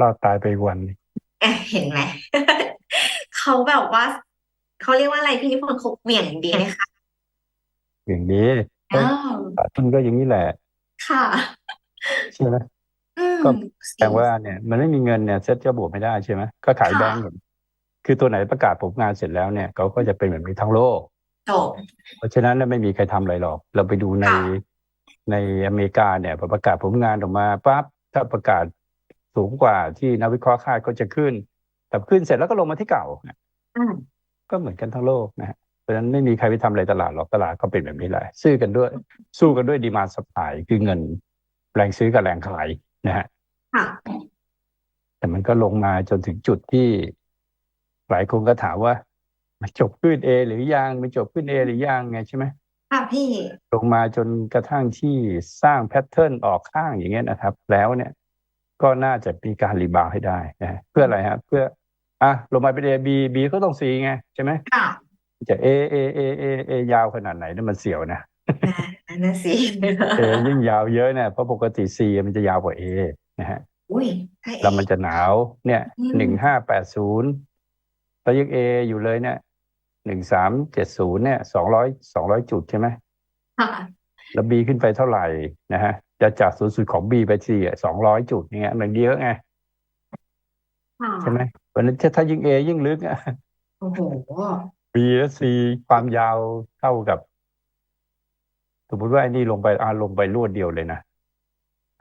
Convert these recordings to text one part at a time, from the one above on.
รอดตายไปอีกวันหนึ่งแอบเห็นไหม เขาแบบว่า เขาเรียกว่าอะไรพี่นิพนธ์เขาเหวี่ยงดีไหมคะอย่างนี้ก็อ้าวขาดทุนก็อย่างนี้แหละ ค่ะใช่ไหมอืมก็สิแต่ว่าเนี่ย มันไม่มีเงินเนี่ยเซ็ตจะบวกไม่ได้ใช่ไหมก็ขายค่ะแบงก์หมดคือตัวไหนประกาศผลงานเสร็จแล้วเนี่ยเขาก็จะเป็นแบบนี้ทั้งโลกจบเพราะฉะนั้นเนี่ยไม่มีใครทำอะไรหรอก เราไปดูในค่ะในอเมริกาเนี่ยพอประกาศผลงานออกมาปั๊บถ้าประกาศ สูงกว่าที่นักวิเคราะห์คาดก็จะขึ้น แต่ขึ้นเสร็จแล้วก็ลงมาที่เก่าอืมก็เหมือนกันทั้งโลกนะฮะเพราะฉะนั้นไม่มีใครไปทำอะไรตลาดหรอกตลาดก็เป็นแบบนี้แหละซื้อกันด้วย สู้กันด้วยดีมาสปายคือเงิน แรงซื้อกับแรงขายนะฮะค่ะแต่มันก็ลงมาจนถึงจุดที่ หลายคนก็ถามว่า มันจบขึ้นเอหรือยังมันจบขึ้นเอหรือยังไงใช่ไหมค่ะพี่ลงมาจนกระทั่งที่สร้างแพทเทิร์นออกข้างอย่างเงี้ยนะครับ แล้วเนี่ย ก็น่าจะมีการรีบาวด์ให้ได้นะฮะเพื่ออะไรฮะเพื่ออะลงมาเป็น A B B ก็ต้อง C ไงใช่ไหมค่ะจะ A A A A A ยาวขนาดไหนนั่นมันเสียวนะนั่นน่ะสิ A ยิ่งยาวเยอะเนี่ยเพราะปกติ C มันจะยาวกว่า A นะฮะอุ้ยถ้าเอแล้วมันจะหนาวเนี่ยอืมหนึ่งห้าแปดศูนย์แล้วยัง A อยู่เลยเนี่ยหนึ่งสามเจ็ดศูนย์เนี่ยสองร้อยสองร้อยจุดใช่ไหมค่ะแล้ว B ขึ้นไปเท่าไหร่นะฮะ จะจากศูนย์สุดของ B ไปที่สองร้อยจุดเนี่ยมันเยอะไงค่ะใช่ไหมเพราะฉะนั้นถ้าถ้ายิ่ง A ยิ่งลึกอะโอ้โห B และ C ความยาวเท่ากับ สมมติว่าไอ้นี่ลงไปอ่าลงไปรวดเดียวเลยนะ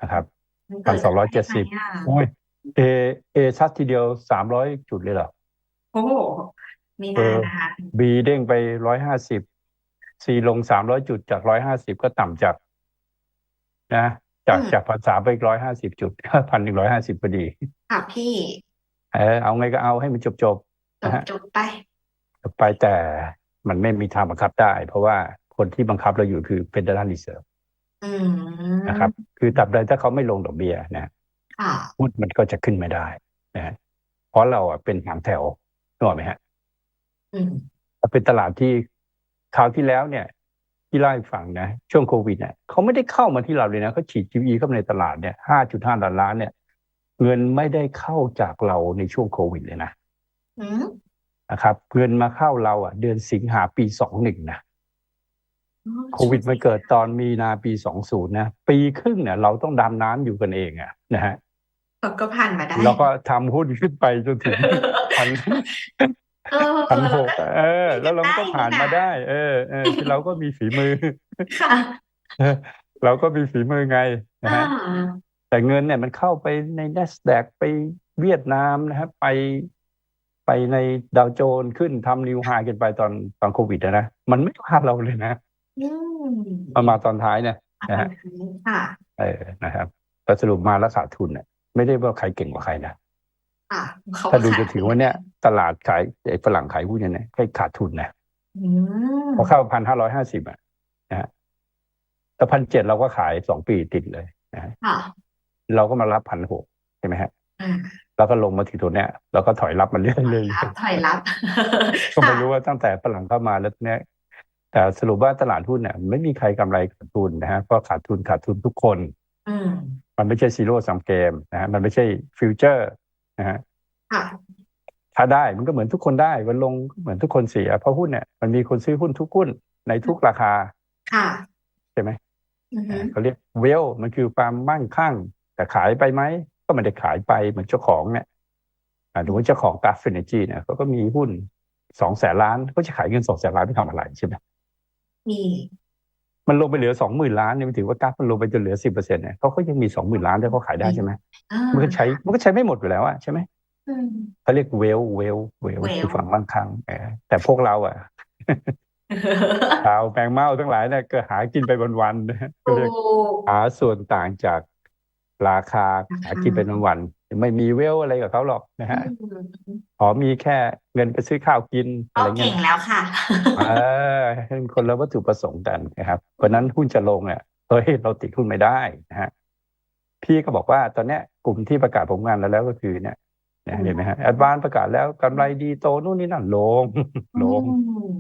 นะครับมันพัเกินดสองร้อยเจ็ดสิบได้ไหมอะโอ้ย A A ชัดทีเดียวสามร้อยจุดเลยเหรอโอ้โหไม่เอน่าอนะคะ B เด้งไปร้อยห้าสิบ C ลงสามร้อยจุดจากร้อยห้าสิบก็ต่ำจาก นะจากอืมจากพันสามไปร้อยห้าสิบจุดพันหนึ่งร้อยห้าสิบพอดีค่ะพี่เออเอาไงก็เอาให้มันจบจบจนะบฮะจบไปจบไปแต่มันไม่มีทางบังคับได้ เพราะว่าคนที่บังคับเราอยู่คือ Federal Reserve อืมนะครับ คือตราบใดถ้าเขาไม่ลงดอกเบี้ยนะค่ะหุ้นมันก็จะขึ้นไม่ได้นะฮะเพราะเราอะเป็นหางแถวนึกออกไหมฮะอืมเป็นตลาดที่คราวที่แล้วเนี่ย ที่เล่าให้ฟังนะช่วงโควิดเนี่ยเขาไม่ได้เข้ามาที่เราเลยนะเขาฉีด QE เข้ามาในตลาดเนี่ยห้าจุดห้าล้านล้านเนี่ย เงินไม่ได้เข้าจากเราในช่วงโควิดเลยนะอืมนะครับเงินมาเข้าเราอะ เดือนสิงหาปีสองหนึ่งนะโควิดมันเกิดตอนมีนาปีสองศูนย์นะปีครึ่งเนี่ย เราต้องดำน้ำอยู่กันเองอะนะฮะก็ผ่านมาได้ แล้วก็ทำหุ้นขึ้นไปจนถึงพันเออ พันหกแล้วเออ แล้วเราก็ผ่านมาได้ เออเออคือเราก็มีฝีมือค่ะเราก็มีฝีมือไงนะอ่าฮะแต่เงินเนี่ยมันเข้าไปใน NASDAQ ไปเวียดนามนะครับไปไปในดาวโจนส์ขึ้นทำนิวไฮกันไปตอนตอนโควิดอะนะมันไม่พลาดเราเลยนะอืมมันมาตอนท้ายเนี่ยนะฮะค่ะเออนะครับแต่สรุปมาแล้วขาดทุนเนี่ยไม่ได้ว่าใครเก่งกว่าใครนะค่ะเขา ถ้าดูขยจะถือว่าเนี่ย ตลาดขายไอ้ฝรั่งขายหุ้นเนี่ยนะให้ขาดทุนนะอืมพอเข้าพันห้าร้อยห้าสิบอะนะฮะแต่พันเจ็ดเราก็ขายสองปีติดเลยนะฮะค่ะเราก็มารับพันหกใช่ไหมฮะอ่าแล้วก็ลงมาถึงตัวเนี้ยแล้วก็ถอยรับมาเรื่อยๆเรื่อยรับถอยรับๆก็ไม่รู้ว่าตั้งแต่ฝรั่งเข้ามาแล้วเนี้ยแต่สรุปว่าตลาดหุ้นเนี่ยไม่มีใครกำไรขาดทุนนะฮะก็ขาดทุนขาดทุนทุกคนอืมมันไม่ใช่ซีโร่ซัมเกมนะฮะมันไม่ใช่ฟิวเจอร์ นะฮะค่ะถ้าได้มันก็เหมือนทุกคนได้มันลงเหมือนทุกคนเสีย เพราะหุ้นเนี่ยมันมีคนซื้อหุ้นทุกหุ้นในทุกราคาค่ะใช่ไหมอือฮึเขาเรียกเวลมันคือความมั่งคั่ง แต่ขายไปไหมก็ไม่ได้ขายไปเหมือนเจ้าของเนี่ยอ่าดูว่าเจ้าของกราฟเฟนจีเนี่ยเขาก็มีหุ้นสองแสนล้านเขาจะขายเงินสองแสนล้านไปทำอะไรใช่ไหมมี มันลงไปเหลือสองหมื่นล้านเนี่ยมันถือว่ากราฟมันลงไปจนเหลือสิบเปอร์เซ็นต์เนี่ยเขาก็ยังมีสองหมื่นล้านที่เขาขายได้ใช่ไหมอ่ามันก็ใช้มันก็ใช้ไม่หมดอยู่แล้วอะใช่ไหมอืมเขาเรียกเวลเวลเวล Wealth คือฝั่งมั่งคั่งเออแต่พวกเราอะชาวแปลงเมาทั้งหลายเนี่ยก็หากินไปวันๆนะฮะก็ถูเรียกกหาส่วนต่างจากราคาราคาหากินเป็นวันๆ ไม่มีเวลอะไรกับเขาหรอกนะฮะอืมขอมีแค่เงินไปซื้อข้าวกินอะก็ไรเงี้เก่ยงแล้วค่ะ เออเป็นคนละวัตถุประสงค์กันนะครับเพราะฉะนั้นหุ้นจะลงเนี่ยเฮ้ยเราติดหุ้นไม่ได้นะฮะพี่ก็บอกว่าตอนเนี้ยกลุ่มที่ประกาศผลงานแล้วแล้วก็คือเนี่ยเนี่ยเห็นไหมฮะแอดวานประกาศแล้วกำไรดีโตนู่นนี่นั่นลง ลง อืม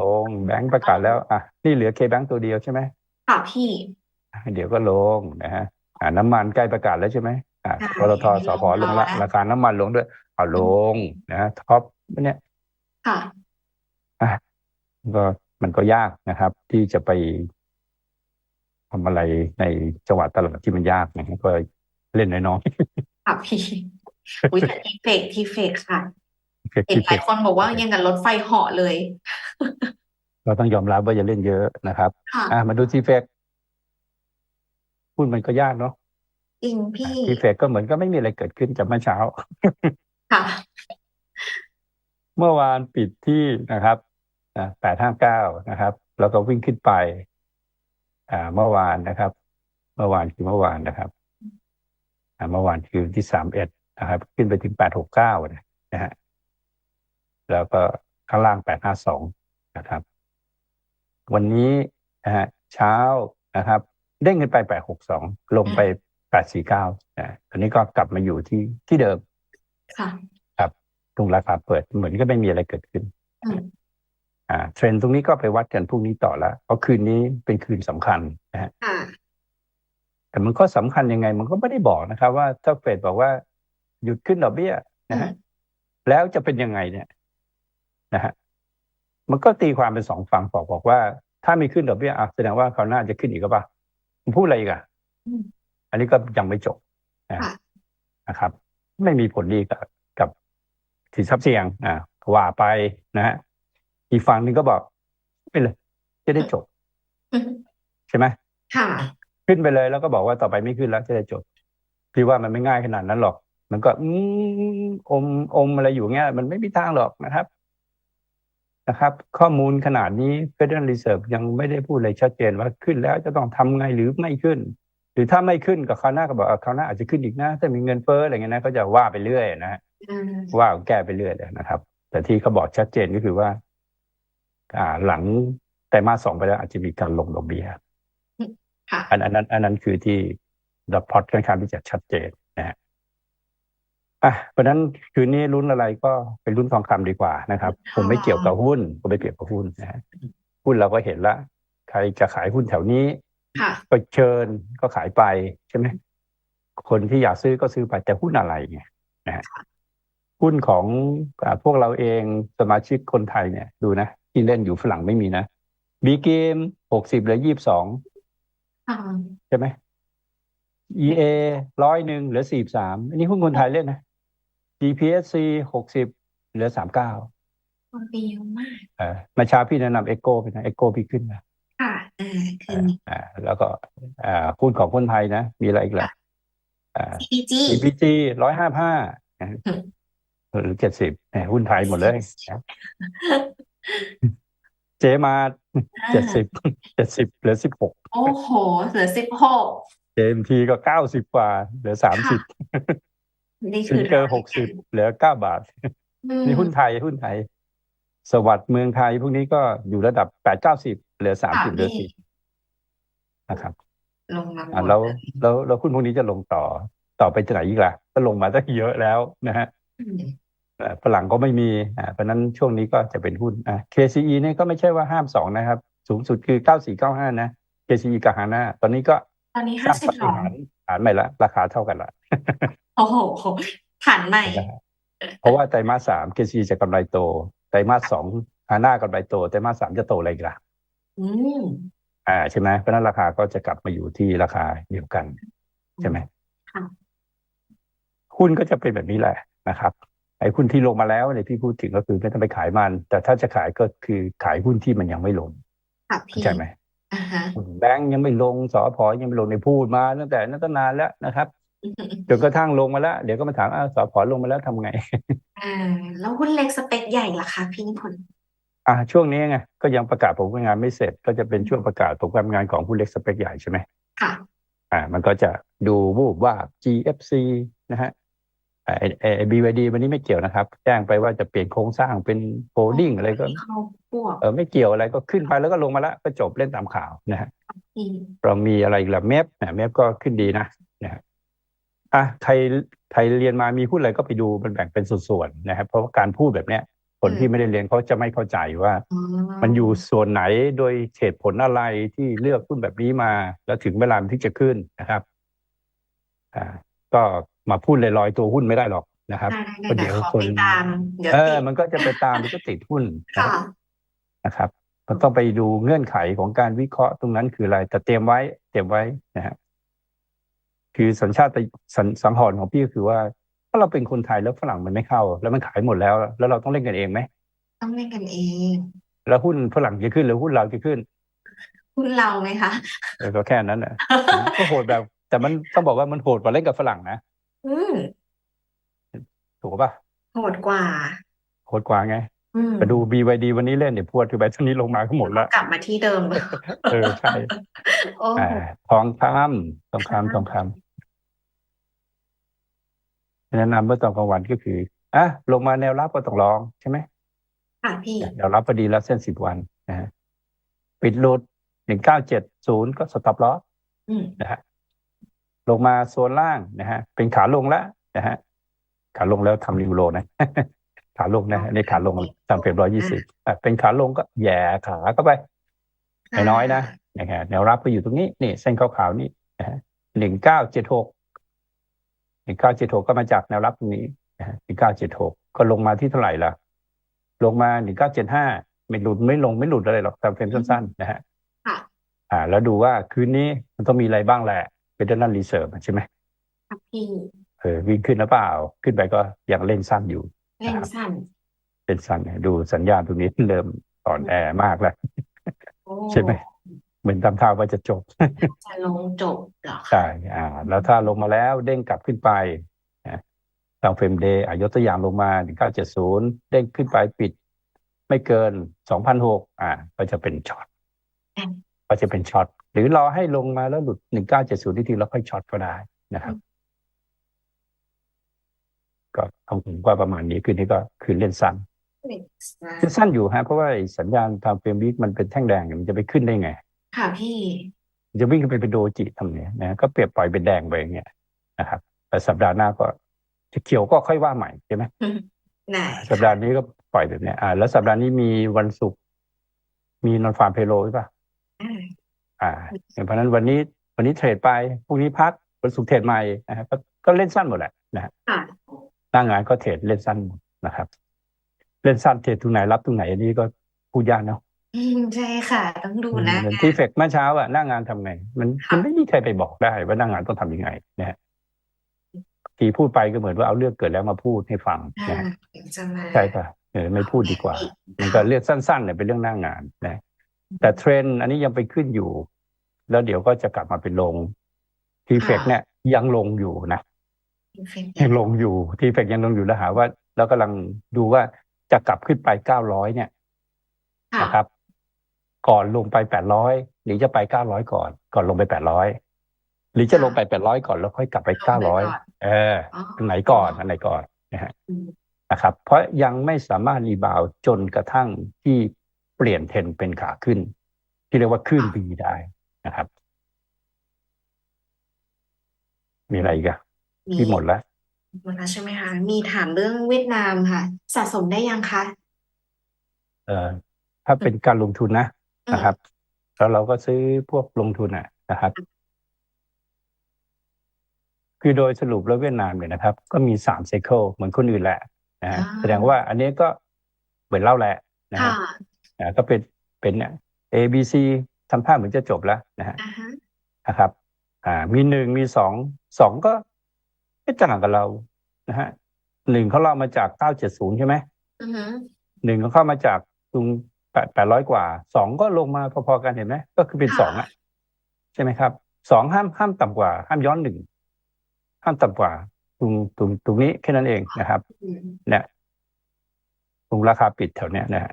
ลงแบงก์ประกาศแล้วอะนี่เหลือเคแบงก์ตัวเดียวใช่ไหมค่ะพี่ เดี๋ยวก็ลงนะฮะอ่าน้ำมันใกล้ประกาศแล้วใช่ไหมอ่าใช่ ปตทสพลงละลงแล้วราคาน้ำมันลงด้วย เอาลงนะท็อปเนี่ยค่ะอะก็มันก็ยากนะครับ ที่จะไปทำอะไรในจังหวัดตลาดที่มันยากนะครับก็เล่นน้อยค่ะพี่อุ้ยแต่ทีเฟกทีเฟกค่ะๆเห็นหลายคนบอกว่ายังกับรถไฟเหาะเลย เราต้องยอมรับว่าอย่าเล่นเยอะนะครับค่ะอะมาดูทีเฟกหุ้นมันก็ยากเนาะ จริงพี่ทีเฟกก็เหมือนก็ไม่มีอะไรเกิดขึ้นจากเมื่อเช้า ค่ะ เมื่อวานปิดที่นะครับแปดห้าเก้านะครับ แล้วก็วิ่งขึ้นไป อ่า เมื่อวานนะครับ เมื่อวานคือเมื่อวานนะครับอ่าเมื่อวานคือที่สามเอ็ดนะครับ ขึ้นไปถึงแปดหกเก้านะฮะ แล้วก็ข้างล่างแปดห้าสองนะครับ วันนี้นะฮะเช้านะครับเด้งขึ้นไปแปดหกสองลงไป แปดสี่เก้านะตอนนี้ก็กลับมาอยู่ที่ที่เดิม ค่ะตรงราคาเปิดเหมือนก็ไม่มีอะไรเกิดขึ้นอืมอ่า เทรนด์ตรงนี้ก็ไปวัดกันพรุ่งนี้ต่อแล้วเพราะคืนนี้เป็นคืนสำคัญนะฮะค่ะแต่มันก็สำคัญยังไง มันก็ไม่ได้บอกนะครับ ว่าถ้าเฟดบอกว่า หยุดขึ้นดอกเบี้ยนะฮะแล้วจะเป็นยังไงเนี่ยนะฮะมันก็ตีความเป็นสองฝั่งบอกบอกว่า ถ้าไม่ขึ้นดอกเบี้ยอะแสดงว่าเขาวหน้าจะขึ้นอีกหรือเปล่าผมพูดอะไรอีกอะ อืมอันนี้ก็ยังไม่จบนะค่ะนะครับ ไม่มีผลดีกับกับสินทรัพย์เสี่ยงอ่าว่าไปนะฮะอีกฝั่งหนึ่งก็บอกไปเลย จะได้จบ ใช่ไหมค่ะ ขึ้นไปเลยแล้วก็บอกว่าต่อไปไม่ขึ้นแล้วจะได้จบพี่ว่ามันไม่ง่ายขนาดนั้นหรอก มันก็อืมอมอมอะไรอยู่เงี้ย มันไม่มีทางหรอกนะครับนะครับ ข้อมูลขนาดนี้ Federal Reserve ยังไม่ได้พูดเลยชัดเจนว่าขึ้นแล้วจะต้องทำไงหรือไม่ขึ้น หรือถ้าไม่ขึ้นก็คราวหน้าก็บอกอะคราวหน้าอาจจะขึ้นอีกนะถ้ามีเงินเฟ้ออะไรเงี้ยนะก็จะว่าไปเรื่อยนะฮะอืมว่าแก้ไปเรื่อยเลยนะครับ แต่ที่เขาบอกชัดเจนก็คือว่า อ่า หลังไตรมาสสองไปแล้วอาจจะมีการลงดอกเบี้ยค่ะอันอันนั้น อันนั้นคือที่ดับพอตค่อนข้างที่จะชัดเจนนะฮะอะเพราะฉะนั้นคืนนี้ลุ้นอะไรก็เป็นลุ้นทองคำดีกว่านะครับผมไม่เกี่ยวกับหุ้นผมไม่เกี่ยวกับหุ้นนะฮะหุ้นเราก็เห็นละ ใครจะขายหุ้นแถวนี้ ค่ะก็เชิญก็ขายไปใช่ไหมคนที่อยากซื้อก็ซื้อไปแต่หุ้นอะไรไงนะฮะหุ้นของอาพวกเราเองสมาชิกคนไทยเนี่ย ดูนะ ที่เล่นอยู่ฝรั่งไม่มีนะบีเกมหกสิบเหลือยี่สิบสองค่ะใช่ไหม EA ร้อยหนึ่งเหลือสี่สามอันนี้หุ้นคนไทยเล่นนะ GPSC หกสิบเหลือสามเก้าคนไปเยอะมากเออมาเช้าพี่แนะนำเอ o โกไปนะเอ o โกพี่ขึ้นนะ ค่ะอ่าคืนนี้อ่าแล้วก็อ่าหุ้นของคนไทยนะ มีอะไรอีกล่ะอ่า CPG CPG ร้อยห้าห้าหรือเจ็ดสิบหุ้นไทยหมดเลยนะเจมาเจ็ดสิบเจ็ดสิบเหลือสิบหกโอ้โห เหลือสิบหกเจมทีก็เก้าสิบกว่า เหลือสามสิบนี่ซิคืงอเกอร์หกสิบเหลือเก้าบาทอืมนี่หุ้นไทยหุ้นไทย สวัสด์เมืองไทยพวกนี้ก็อยู่ระดับแปดเก้าสิบ เหลือสามสิบเหลือสิบนะครับลงมาหมอะดแล้วแล้วแล้วหุ้นพวกนี้จะลงต่อต่อไปที่ไหนอีกล่ะ ก็ลงมาตั้งเยอะแล้วนะฮะอืมอ่าฝรั่งก็ไม่มีอ่าเพราะฉะนั้นช่วงนี้ก็จะเป็นหุ้นอะ KCE เนี่ยก็ไม่ใช่ว่าห้ามสองนะครับ สูงสุดคือเก้าสี่เก้าห้านะ KCE กับฮาน่าตอนนี้ก็ตอนนี้สร้าห้างสิบปฏิสองหารย์ฐานใหม่ละ ราคาเท่ากันละโอ้โหฐานใหม่นะฮะเพราะว่าไตรมาสสาม KCE จะกำไรโตไตรมาสสองฮาน่ากำไรโตไตรมาสสามจะโตอะไรอีกล่ะ อืม อ่าใช่ไหมเพราะฉะนั้นราคาก็จะกลับมาอยู่ที่ราคาเดียวกันใช่ไหมค่ะ หุ้นก็จะเป็นแบบนี้แหละนะครับไอ้หุ้นที่ลงมาแล้วเนี่ยพี่พูดถึงก็คือไม่ต้องไปขายมัน แต่ถ้าจะขายก็คือขายหุ้นที่มันยังไม่ลงค่ะเข้าพี่ใจไหมอ่าฮะแบงก์ยังไม่ลงสอพอยังไม่ลงในพูดมาตั้งแต่นั้นตั้งนานแล้วนะครับจนกระทั่งลงมาแล้วเดี๋ยวก็มาถามอ้าวสอพอลงมาแล้วทำไง อ่า แล้วหุ้นเล็กสเปคใหญ่ล่ะคะพี่นิพนธ์ อ่าช่วงนี้ไงก็ยังประกาศผลการงานไม่เสร็จ ก็จะเป็นช่วงประกาศผลการงานของผู้เล็กสเปคใหญ่ใช่ไหมค่ะอ่า มันก็จะดูวูบว่า GFC นะฮะไอ้ไอ้ไอ้ BYD วันนี้ไม่เกี่ยวนะครับ แจ้งไปว่าจะเปลี่ยนโครงสร้างเป็นโฮลดิ้งอะไรก็เข้าพวกเออไม่เกี่ยวอะไรก็ขึ้นไปแล้วก็ลงมาแล้วก็จบเล่นตามข่าวนะฮะพี่เรามีอะไรอีกล่ะเมฟนะเมฟก็ขึ้นดีนะนะฮะอะใครใครเรียนมามีหุ้นอะไรก็ไปดูมันแบ่งเป็นส่วนๆนะครับ เพราะว่าการพูดแบบเนี้ย คนที่ไม่ได้เรียนเขาจะไม่เข้าใจว่าอ๋อมันอยู่ส่วนไหนโดยเหตุผลอะไรที่เลือกหุ้นแบบนี้มา แล้วถึงเวลามันที่จะขึ้นนะครับอ่าก็มาพูดลอยๆตัวหุ้นไม่ได้หรอกนะครับได้ได้เพราะได้เดี๋ยวขอคนไปตามเดี๋ยวเอติอดมันก็จะไปตามมันก็ติดหุ้นนะค่ะนะครับมันต้องไปดูเงื่อนไขของการวิเคราะห์ตรงนั้นคืออะไร แต่เตรียมไว้ เตรียมไว้นะฮะคือสัญชาติสัญสังหรณ์ของพี่ก็คือว่า ถ้าเราเป็นคนไทยแล้วฝรั่งมันไม่เข้า แล้วมันขายหมดแล้ว แล้วเราต้องเล่นกันเองไหมต้องเล่นกันเอง แล้วหุ้นฝรั่งจะขึ้นหรือหุ้นเราจะขึ้นหุ้นเราไหมคะเออก็แค่นั้นนะก็โหดแบบ แต่มันต้องบอกว่ามันโหดกว่าเล่นกับฝรั่งนะอืมถูกป่ะโหดกว่า โหดกว่าไงอืมไปดู BYD วันนี้เล่นเดี๋ยวพวดคือไปช่วงนี้ลงมาก็หมดละกลับมาที่เดิมเออใช่โอ้อ่าทองคำทองคำทองคำ แนะนำเมื่อตอนกลางวันก็คืออะลงมาแนวรับก็ต้องลองใช่ไหมค่ะพี่แนวรับพอดีแล้วเส้นสิบวันนะฮะปิดหลุดหนึ่งเก้าเจ็ดศูนย์ก็สต็อปลอสอืมนะฮะลงมาโซนล่างนะฮะ เป็นขาลงแล้วนะฮะขาลงแล้วทำริวโลนะขาลงนะในขาลงตามเฟรมร้อยยี่สิบเป็นขาลงก็แหย่ขาเข้าไปไม่น้อยนะนะฮะแนวรับก็อยู่ตรงนี้นี่เส้นขาวๆนี่นะฮะหนึ่งเก้าเจ็ดหก หนึ่งเก้าเจ็ดหกก็มาจากแนวรับตรงนี้นะฮะหนึ่งเก้าเจ็ดหกก็ลงมาที่เท่าไหร่ล่ะ ลงมาหนึ่งเก้าเจ็ดห้าไม่หลุดไม่ลงไม่หลุดอะไรหรอกตามเฟรมสั้นๆนะฮะค่ะอ่า แล้วดูว่าคืนนี้มันต้องมีอะไรบ้างแหละเป็นด้านรีเซิร์ฟใช่ไหมค่ะพี่เออวิ่งขึ้นหรือเปล่า ขึ้นไปก็ยังเล่นสั้นอยู่ เล่นสั้นเล่นสั้นเนี่ยดูสัญญาณตรงนี้เริ่มอ่อนแอมากแล้วโอ้ใช่ไหม เหมือนทำท่าว่าจะจบ จะลงจบเหรอคะใช่อ่า แล้วถ้าลงมาแล้วเด้งกลับขึ้นไปนะตามเฟรมเดย์ยกตัวอย่างลงมา1970เด้งขึ้นไปปิด ไม่เกิน2,006อ่า ก็จะเป็นช็อตก็จะเป็นช็อตหรือรอให้ลงมาแล้วหลุด1970ที่ทีแล้วค่อยช็อตก็ได้นะครับ ก็ของผมก็ประมาณนี้คืนนี้ก็คือเล่นสั้นเล่นสั้นเล่นสั้นอยู่ฮะเพราะว่าไอ้สัญญาณทางเฟรมวิกมันเป็นแท่งแดงเนี่ยมันจะไปขึ้นได้ไง ค่ะพี่มันจะวิ่งขึ้นไปเป็นโดจิทำเนี่ยนะก็เปรียบปล่อยเป็นแดงไปอย่างเงี้ยนะครับแต่สัปดาห์หน้าก็จะเขียวก็ค่อยว่าใหม่ใช่ไหมได้สัปดาห์นี้ก็ปล่อยแบบเนี้ยอ่า แล้วสัปดาห์นี้มีวันศุกร์มีนอนฟาร์มเพโลใช่ปะอ่าอ่าเพราะฉะนั้นวันนี้วันนี้เทรดไปพรุ่งนี้พักวันศุกร์เทรดใหม่นะครับก็ก็เล่นสั้นหมดแหละนะฮะค่ะหน้างานก็เทรดเล่นสั้นหมดนะครับ เล่นสั้นเทรดตรงไหนรับตรงไหนอันนี้ก็พูดยากเนาะ อืม ใช่ค่ะ ต้องดูนะเหมือนที่เฟกเมื่อเช้าอะหน้างานทำไง มันค่ะมันไม่มีใครไปบอกได้ว่าหน้างานต้องทำยังไงนะฮะทีพูดไปก็เหมือนว่าเอาเรื่องเกิดแล้วมาพูดให้ฟังอ่านะฮะเดี๋ยวจะมาใช่ปะเออไม่พูดดีกว่ามันก็เรื่องสั้นๆเนี่ยเป็นเรื่องหน้างานนะ แต่เทรนด์อันนี้ยังไปขึ้นอยู่ แล้วเดี๋ยวก็จะกลับมาเป็นลงทีเฟกเนี่ยยังลงอยู่นะยังลงอยู่ทีเฟกยังลงอยู่แล้วหาว่า แล้วกำลังดูว่าจะกลับขึ้นไปเก้าร้อยเนี่ยค่ะนะครับ ก่อนลงไปแปดร้อยหรือจะไปเก้าร้อยก่อน ก่อนลงไปแปดร้อยหรือจะลงไปแปดร้อยก่อนแล้วค่อยกลับไปเก้าร้อยเอออ๋ออันไหนก่อนอันไหนก่อนนะฮะอืมนะครับ เพราะยังไม่สามารถรีบาวด์จนกระทั่งที่เปลี่ยนเทรนด์เป็นขาขึ้น ที่เรียกว่าขึ้นบีได้นะครับ มีอะไรอีกอะที่หมดแล้วหมดแล้วใช่ไหมคะ มีถามเรื่องเวียดนามค่ะ สะสมได้ยังคะเอ่อถ้าเป็นการลงทุนนะ อืมนะครับ แล้วเราก็ซื้อพวกลงทุนอะนะครับ คือโดยสรุปแล้วเวียดนามเนี่ยนะครับ ก็มีสามไซเคิลเหมือนคนอื่นแหละนะฮะอ่าแสดงว่าอันนี้ก็เหมือนเล่าแหละนะค่ะฮะอ่าก็เป็นเป็นเนี่ย A B C ทำท่าเหมือนจะจบแล้วนะฮะ อ่าฮะนะครับ อ่า มีหนึ่งมีสอง สองก็ไม่ต่างกับเรานะฮะหนึ่งเขาเล่ามาจากเก้าเจ็ดศูนย์ใช่ไหมอือฮึหนึ่งก็เข้ามาจากตรง แปดแปดร้อยกว่าสองก็ลงมาพอๆกันเห็นไหมก็คือเป็นสองอะใช่ไหมครับสองห้ามห้ามต่ำกว่า ห้ามย้อนหนึ่งห้ามต่ำกว่า ตรงตรงตรงนี้แค่นั้นเองนะครับอืมเนี่ยตรงราคาปิดแถวเนี้ยนะฮะ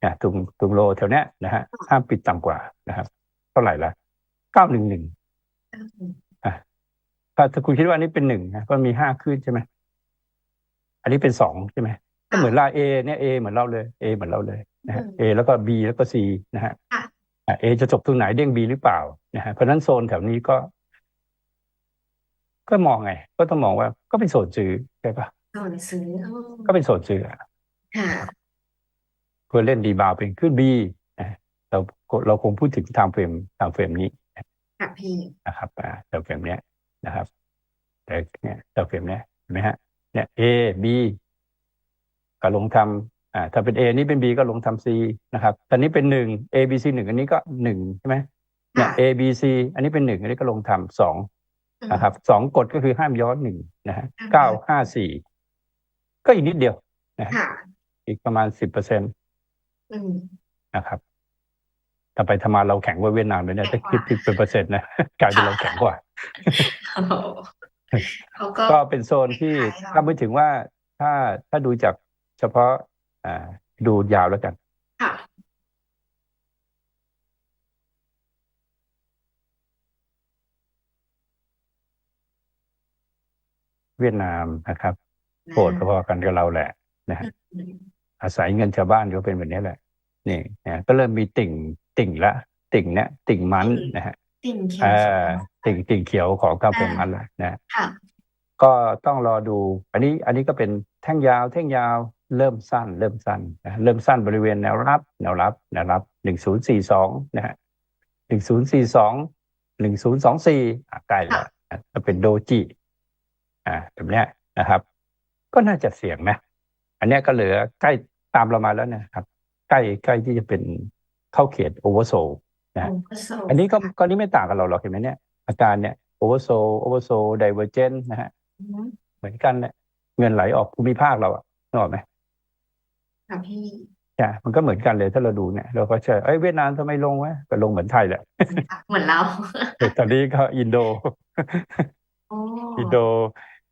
เนี่ยตรงตรงโลแถวเนี้ยนะฮะห้ามปิดต่ำกว่านะครับ เท่าไหร่ละเก้าหนึ่งหนึ่งอืมถ้าถ้าคุณคิดว่าอันนี้เป็นหนึ่งนะก็มีห้าขึ้นใช่ไหมอันนี้เป็นสองใช่ไหม ก็เหมือนลาเอเนี่ยเอเหมือนเราเลยเอเหมือนเราเลยนะฮะเอแล้วก็บีแล้วก็ซีนะฮะค่ะเอจะจบตรงไหนเด้งบีหรือเปล่านะฮะเพราะฉะนั้นโซนแถวนี้ก็ ก็มองไง ก็ต้องมองว่า ก็เป็นโซนซื้อใช่ปะก่อนซื้ออ๋อก็เป็นโซนซื้ออะค่ะเพื่อเล่นดีบาวเป็นขึ้นบีนะเราเราคงพูดถึงทางเฟรมทางเฟรมนี้ค่ะพี่นะครับอ่าทางเฟรมเนี้ยนะครับ แต่เนี่ยดาวเข็มเนี่ยเห็นไหมฮะเนี่ย A B ก็ลงทำอ่าถ้าเป็น A นี่เป็น B ก็ลงทำ C นะครับตอนนี้เป็นหนึ่ง A B C หนึ่งอันนี้ก็หนึ่งใช่ไหมเนี่ยค่ะ A B C อันนี้เป็นหนึ่งอันนี้ก็ลงทำสองอืมนะครับสองกฎก็คือห้ามย้อนหนึ่งนะฮะห้ามย้อนเก้าห้าสี่ก็อีกนิดเดียวค่ะอีกประมาณสิบเปอร์เซ็นตอืมนะครับถ้าไปทำมาเราแข็งกว่าเวียดนามเลยเนี่ยแข็ถ้างกคิดว่าเป็นเปอร์เซ็นต์นะกลายเป็นเราแข็งกว่าโอ้โหเขาก็ก็เป็นโซนที่คล้ายๆเราถ้าไม่ถึงว่าถ้าถ้าดูจาก เฉพาะอ่าดูยาวแล้วกัน ค่ะเวียดนามนะครับโหดพอๆกันกับเราแหละนะฮะอืมอาศัยเงินชาวบ้านก็เป็นแบบนี้แหละ นี่นะก็เริ่มมีติ่งติ่งละติ่งเนี่ยติ่งมันนะฮะติ่งเขียเอวอติ่งติ่งเขียวของกาแฟมันละนะค่ะก็ต้องรอดู อันนี้อันนี้ก็เป็นแท่งยาวแท่งยาว เริ่มสั้น เริ่มสั้นนะเริ่มสั้นบริเวณแนวรับ แนวรับแนวรับหนึ่งศูนย์สี่สองนะฮะหนึ่งศูนย์สี่สองหนึ่งศูนย์สองสี่ใกล้แล้วนะจะเป็นโดจิอ่าแบบเนี้ยนะครับ ก็น่าจะเสี่ยงนะอันเนี้ยก็เหลือใกล้ตามเรามาแล้วนะครับ ใกล้ใกล้ที่จะเป็นเข้าเขตโอเวอร์โซนะโอเวอร์โซลอันนี้ก็ก็นี่ไม่ต่างกับเราหรอกเห็นไหมเนี่ย อาการเนี่ยโอเวอร์โซโอเวอร์โซไดเวอร์เจนนะฮะอืมเหมือนกันแหละเงินไหลออกภูมิภาคเราอะนึกออกไหม ค่ะพี่ใช่มันก็เหมือนกันเลยถ้าเราดูเนี่ยเราก็เชื่อเอ้ยเวียดนามทำไมลงวะก็ลงเหมือนไทยแหละเหมือนเราแต่ตอนนี้ก็อินโดโอ้อินโด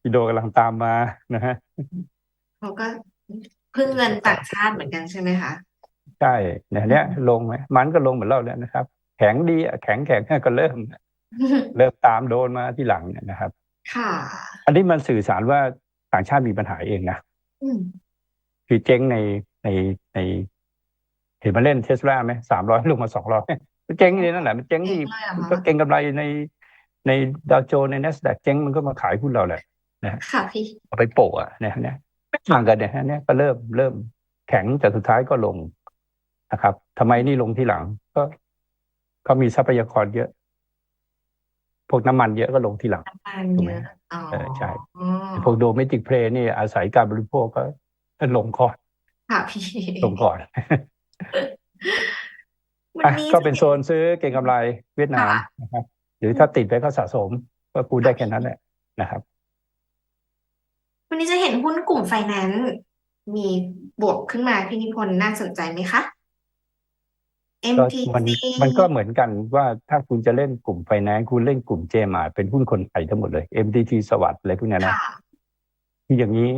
อินโดกำลังตามมานะฮะเขาก็พึ่งเงินต่างชาติเหมือนกันใช่ไหมคะใช่เนี่ยเนี่ยลงไหมมันก็ลงเหมือนเราเนี่ยนะครับ แข็งดีอะแข็งแข็งก็เริ่ม เริ่มตามโดนมาที่หลังเนี่ยนะครับ ค่ะ อันนี้มันสื่อสารว่าต่างชาติมีปัญหาเองนะอืม คือเจ๊งในในใน เห็นมาเล่นเทสลาไหมสามร้อยลงมาสองร้อยเจ๊งเลยนั่นแหละมันเจ๊งที่เจ๊งเลยเหรอคะมันก็เก่งกำไรในในดาวโจนส์ใน NASDAQ เจ๊งมันก็มาขายหุ้นเราแหละค่ะพี่เอาไปโปะอะเนี่ยเนี่ยไม่ต่างกันเนี่ยฮะเนี่ยก็เริ่มเริ่มแข็งแต่สุดท้ายก็ลงนะครับทำไมนี่ลงที่หลัง ก็เขามีทรัพยากรเยอะ พวกน้ำมันเยอะก็ลงที่หลังน้ำมันถูกเยไหมอะอ๋อเออใช่พวกโดเมติกเพลนี่อาศัยการบริโภคก็ ลงก่อนค่ะพี่ลงก่อนวันอะนี้ก็เป็นโซนซื้อเก่งกำไรเวียดนามนะครับ หรือถ้าติดไปก็สะสมก็พูดได้แค่นั้นแหละนะครับ วันนี้จะเห็นหุ้นกลุ่มไฟแนนซ์มีบวกขึ้นมาพี่นิพนธ์น่าสนใจไหมคะก็ MTC มันมันก็เหมือนกันว่าถ้าคุณจะเล่นกลุ่มไฟแนนซ์คุณเล่นกลุ่มเจมาเป็นหุ้นคนไทยทั้งหมดเลย MTT สวัสด์อะไรพวกเนี้ยนะค่ะคืออย่างนี้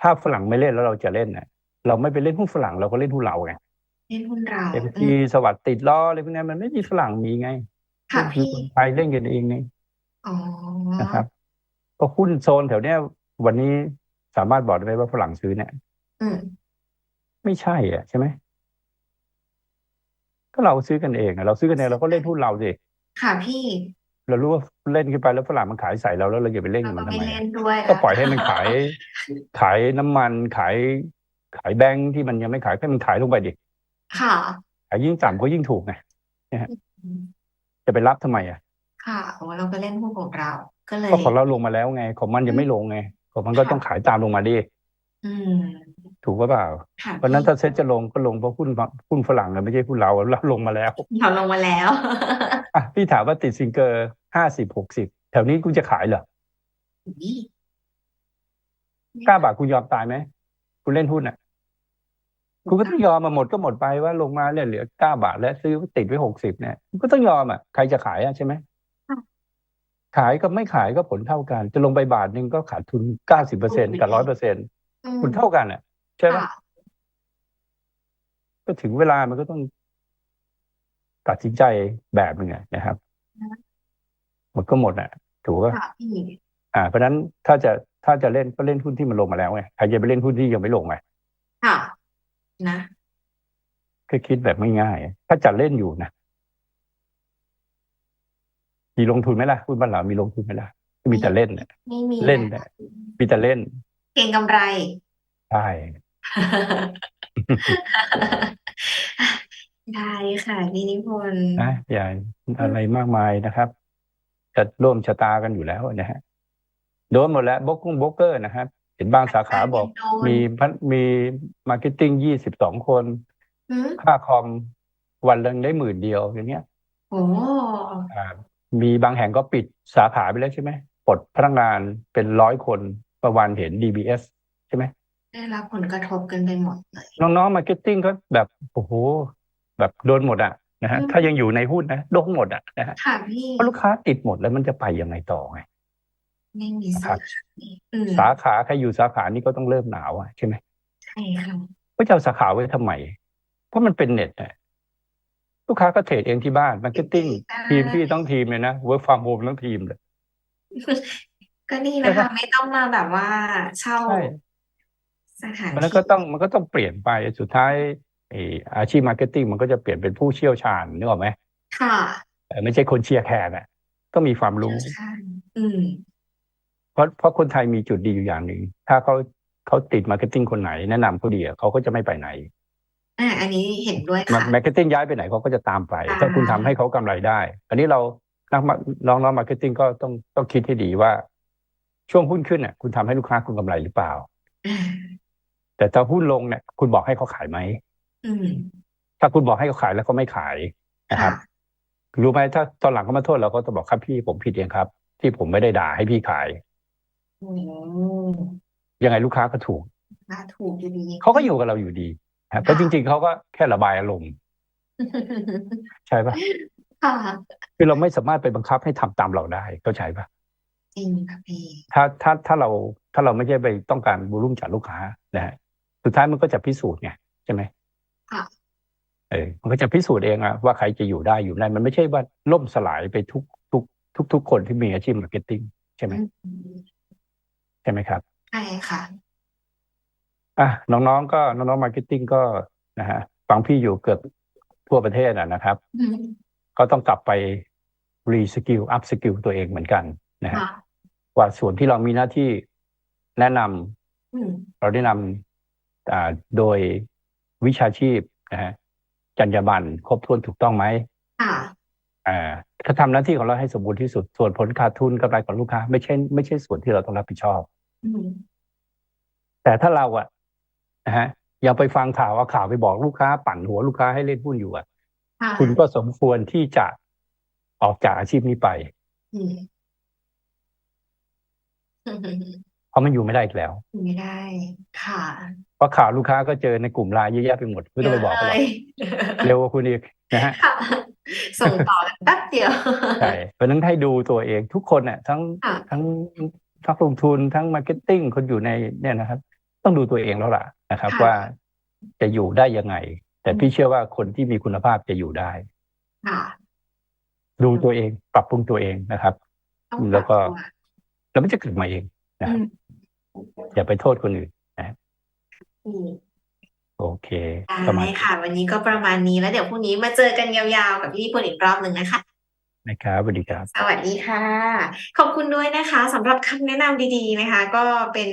ถ้าฝรั่งไม่เล่นแล้วเราจะเล่นนะเราไม่ไปเล่นหุ้นฝรั่งเราก็เล่นหุ้นเราไงเล่นหุ้นเรา MT อืมสวัสด์ติดล้ออะไรพวกเนี้ยมันไม่มีฝรั่งมีไงค่ะคือพี่คนไทยเล่นกันเองนี่อ๋อนะครับก็หุ้นโซนแถวเนี้ยวันนี้สามารถบอกได้ไหมว่าฝรั่งซื้อเนี่ยอืมไม่ใช่อะใช่ไหมก็เราซื้อกันเองอะเราซื้อกันเองเราก็เล่นหุ้นเราสิค่ะพี่ เรารู้ว่าเล่นขึ้นไปแล้วฝรั่งมันขายใส่เราแล้วเราอย่าไปเล่นเรากับก็มันทำไม่ไมเล่อะนด้วยก็ปล่อยให้มันขาย ขายน้ำมันขาย ขายแบงค์ที่มันยังไม่ขายให้มันขายลงไปดิค่ะขายยิ่งต่ำก็ยิ่งถูกไงอืมจะไปรับทำไมอะ ค่ะโอ้เราก็เล่นหุ้นของเรา ก็เลยก็ของเราลงมาแล้วไง ของมันยังไม่ลงไงของมันก็ต้องขายตามลงมาดิอืมถูกหรือเปล่าค่ะเพราะฉะนั้นถ้าเซ็ตจะลงก็ลงเพราะหุ้นหุ้นฝรั่งเลยไม่ใช่หุ้นเราเราลงมาแล้วเราลงมาแล้วอะ พี่ถามว่าติดซิงเกอร์ห้าสิบหกสิบแถวนี้กูจะขายเหรอนี่เก้าบาทคุณยอมตายไหมคุณเล่นหุ้นอะคุณก็ต้องยอมมาหมดก็หมดไปว่าลงมาเนี่ยเหลือเก้าบาทแล้วซื้อติดไว้หกสิบเนี่ยคุณก็ต้องยอมอะใครจะขายอะใช่ไหมขายกับไม่ขายก็ผลเท่ากัน จะลงไปบาทหนึ่งก็ขาดทุนเก้าสิบเปอร์เซ็นกับร้อยเปอร์เซ็นอืมคุณเท่ากันอะใช่ไหมค่ะก็ถึงเวลามันก็ต้อง ตัดสินใจแบบหนึ่งอะนะครับ หมดก็หมดอะ ถูกป่ะค่ะพี่อ่า เพราะฉะนั้นถ้าจะถ้าจะเล่นก็เล่นหุ้นที่มันลงมาแล้วไงใครจะไปเล่นหุ้นที่ยังไม่ลงไงค่ะนะก็คิดแบบไม่ง่ายๆถ้าจะเล่นอยู่นะมีลงทุนไหมล่ะหุ้นบ้านเรามีลงทุนไหมล่ะมีแต่เล่นน่ะไม่มีเล่นนะน่ะมีแต่เล่น เก่งกำไรใช่ได้ ค่ะพี่นิพนธ์นะอย่าอะไรมากมายนะครับจะร่วมชะตากันอยู่แล้วนะฮะโดนหมดแล้วบล็อกกุ้งบล็อกเกอร์นะครับ เห็นบางสาขาบอกโดนมีพันมีมาร์เก็ตติ้งยี่สิบสองคนอืมค่าคอมวันละได้หมื่นเดียวอย่างเงี้ยโอ้อ่ามีบางแห่งก็ปิดสาขาไปแล้วใช่ไหมปลดพนักงานเป็นร้อยคนประวันเห็น DBS ใช่ไหมได้รับผลกระทบกันไปหมดเลยน้องๆมาร์เก็ตติ้งก็แบบ โอ้โห แบบโดนหมดอะนะฮะอืมถ้ายังอยู่ในหุ้นนะโดนหมดอะนะฮะค่ะพี่เพราะลูกค้าติดหมดแล้วมันจะไปยังไงต่อไงไม่มีครัสาบขาอืมสาขาใครอยู่สาขานี้ก็ต้องเริ่มหนาวอะใช่ไหมใช่ค่ะก็จะเอาสาขาไว้ทำไม เพราะมันเป็นเน็ตอะลูกค้าก็เทรดเองที่บ้านมาร์เก็ตติ้งทีมพี่ต้องทีมเลยนะเวิร์กฟาร์มโฮมทั้งทีมเลยก็นี่ใช่นะคะปะไม่ต้องมาแบบว่าเช่าใช่สถานมันที่ก็ต้องมันก็ต้องเปลี่ยนไปสุดท้ายไอ้อาชีพมาร์เก็ตติ้งมันก็จะเปลี่ยนเป็นผู้เชี่ยวชาญนึกออกไหมค่ะเอ่อไม่ใช่คนเชียร์แคร์อะก็มีความรู้ใช่อืมเพราะเพราะคนไทยมีจุดดีอยู่อย่างหนึ่งถ้าเขาเขาติดมาร์เก็ตติ้งคนไหนแนะนำเขาดีอะเขาก็จะไม่ไปไหนอ่าอันนี้เห็นด้วยมาค่ะมาร์เก็ตติ้งย้ายไปไหนเขาก็จะตามไปอ่าถ้าคุณทำให้เขากำไรได้ อันนี้เรานักมาน้องน้องมาร์เก็ตติ้งก็ต้องต้องคิดให้ดีว่า ช่วงหุ้นขึ้นเนี่ยคุณทำให้ลูกค้าคุณกำไรหรือเปล่าอ่า แต่ถ้าหุ้นลงเนี่ยคุณบอกให้เขาขายไหมอืม ถ้าคุณบอกให้เขาขายแล้วเขาไม่ขายนะครับ รู้ไหมถ้าตอนหลังเขามาโทษเราก็จะบอกครับพี่ผมผิดเองครับ ที่ผมไม่ได้ด่าให้พี่ขายโอ้ยังไงลูกค้าก็ถูกน่าถูกอยู่ดีเขาก็อยู่กับเราอยู่ดีนะครับเพราะจริง ๆเขาก็แค่ระบายอารมณ์ใช่ปะค่ะคือเราไม่สามารถไปบังคับให้ทำตามเราได้เข้าใจปะจริงค่ะพี่ถ้าถ้าถ้าเราถ้าเราไม่ใช่ไปต้องการบูรุ่มจากลูกค้านะฮะสุดท้ายมันก็จะพิสูจน์ไงใช่ไหมค่ะ เออมันก็จะพิสูจน์เองอะว่าใครจะอยู่ได้อยู่ไม่ได้มันไม่ใช่ว่าล่มสลายไปทุกทุกทุกทุกคนที่มีอาชีพมาร์เก็ตติ้งใช่ไหมอืมใช่ไหมครับใช่ค่ะอะน้องๆก็น้องๆมาร์เก็ตติ้งก็นะฮะฟังพี่อยู่เกือบทั่วประเทศอะนะครับอืมก็ต้องกลับไปรีสกิลอัพสกิลตัวเองเหมือนกันนะฮะค่ะว่าส่วนที่เรามีหน้าที่แนะนำอืมเราแนะนำอ่าโดยวิชาชีพนะฮะ จรรยาบรรณครบถ้วนถูกต้องไหมค่ะอ่าถ้าทำหน้าที่ของเราให้สมบูรณ์ที่สุด ส่วนผลขาดทุนกำไรของลูกค้า ไม่ใช่ไม่ใช่ส่วนที่เราต้องรับผิดชอบอืมแต่ถ้าเราอะนะฮะยังไปฟังข่าวว่าข่าวไปบอกลูกค้า ปั่นหัวลูกค้าให้เล่นหุ้นอยู่อะค่ะคุณก็สมควรที่จะออกจากอาชีพนี้ไปอืมเพราะมันอยู่ไม่ได้อีกแล้วไม่ได้ค่ะ เพราะข่าวลูกค้าก็เจอในกลุ่มไลน์เยอะแยะไปหมดไม่ต้องไปบอกเขาหรอกเยอะเลยเร็วกว่าคุณอีกนะฮะค่ะส่งต่อกันแป๊บเดียวใช่เพราะฉะนั้นให้ดูตัวเองทุกคนเนี่ยทั้งค่ะทั้งนักลงทุนทั้งมาร์เก็ตติ้งคนอยู่ในเนี่ยนะครับ ต้องดูตัวเองแล้วล่ะนะครับค่ะว่าจะอยู่ได้ยังไง แต่อืมพี่เชื่อว่าคนที่มีคุณภาพจะอยู่ได้ค่ะดูตัวเอง ปรับปรุงตัวเองนะครับต้องแล้วก็ปรับตัวแล้วมันจะเกิดมาเองนะอืมอย่าไปโทษคนอื่น อืมโอเคประมาณได้ค่ะ วันนี้ก็ประมาณนี้แล้วเดี๋ยวพรุ่งนี้มาเจอกันยาวๆกับพี่นิพนธ์อีกรอบหนึ่งนะคะ นะครับสวัสดีครับ สวัสดีค่ะ ขอบคุณด้วยนะคะสำหรับคำแนะนำดีๆนะคะ ก็เป็น